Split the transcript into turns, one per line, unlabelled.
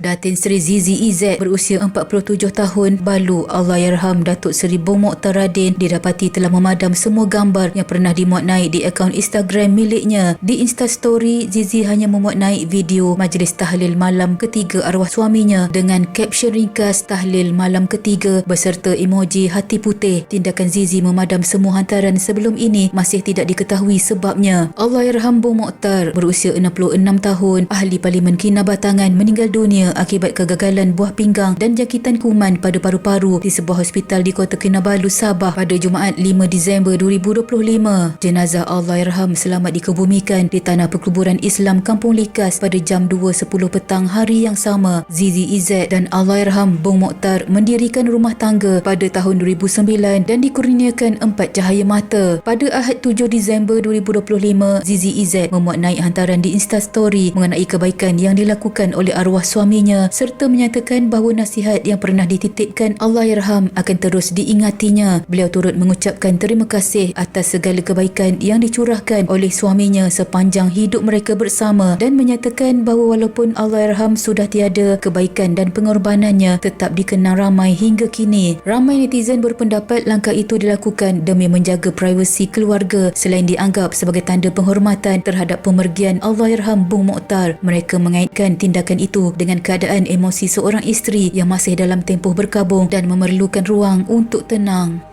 Datin Seri Zizi Izzat berusia 47 tahun balu Allahyarham Datuk Seri Bong Mokhtar Radin didapati telah memadam semua gambar yang pernah dimuat naik di akaun Instagram miliknya. Di Instastory, Zizi hanya memuat naik video majlis tahlil malam ketiga arwah suaminya dengan caption ringkas tahlil malam ketiga beserta emoji hati putih. Tindakan Zizi memadam semua hantaran sebelum ini masih tidak diketahui sebabnya. Allahyarham Bong Mokhtar berusia 66 tahun, ahli Parlimen Kinabatangan meninggal dunia akibat kegagalan buah pinggang dan jangkitan kuman pada paru-paru di sebuah hospital di Kota Kinabalu, Sabah pada Jumaat 5 Disember 2025. Jenazah Allahyarham selamat dikebumikan di Tanah Perkuburan Islam Kampung Likas pada jam 2.10 petang hari yang sama. Zizi Izzat dan Allahyarham Bong Mokhtar mendirikan rumah tangga pada tahun 2009 dan dikurniakan empat cahaya mata. Pada Ahad 7 Disember 2025, Zizi Izzat memuat naik hantaran di Instastory mengenai kebaikan yang dilakukan oleh arwah suaminya serta menyatakan bahawa nasihat yang pernah dititipkan Allahyarham akan terus diingatinya. Beliau turut mengucapkan terima kasih atas segala kebaikan yang dicurahkan oleh suaminya sepanjang hidup mereka bersama dan menyatakan bahawa walaupun Allahyarham sudah tiada, kebaikan dan pengorbanannya tetap dikenang ramai hingga kini. Ramai netizen berpendapat langkah itu dilakukan demi menjaga privasi keluarga selain dianggap sebagai tanda penghormatan terhadap pemergian Allahyarham Bung Mokhtar. Mereka mengaitkan tindakan itu dengan keadaan emosi seorang isteri yang masih dalam tempoh berkabung dan memerlukan ruang untuk tenang.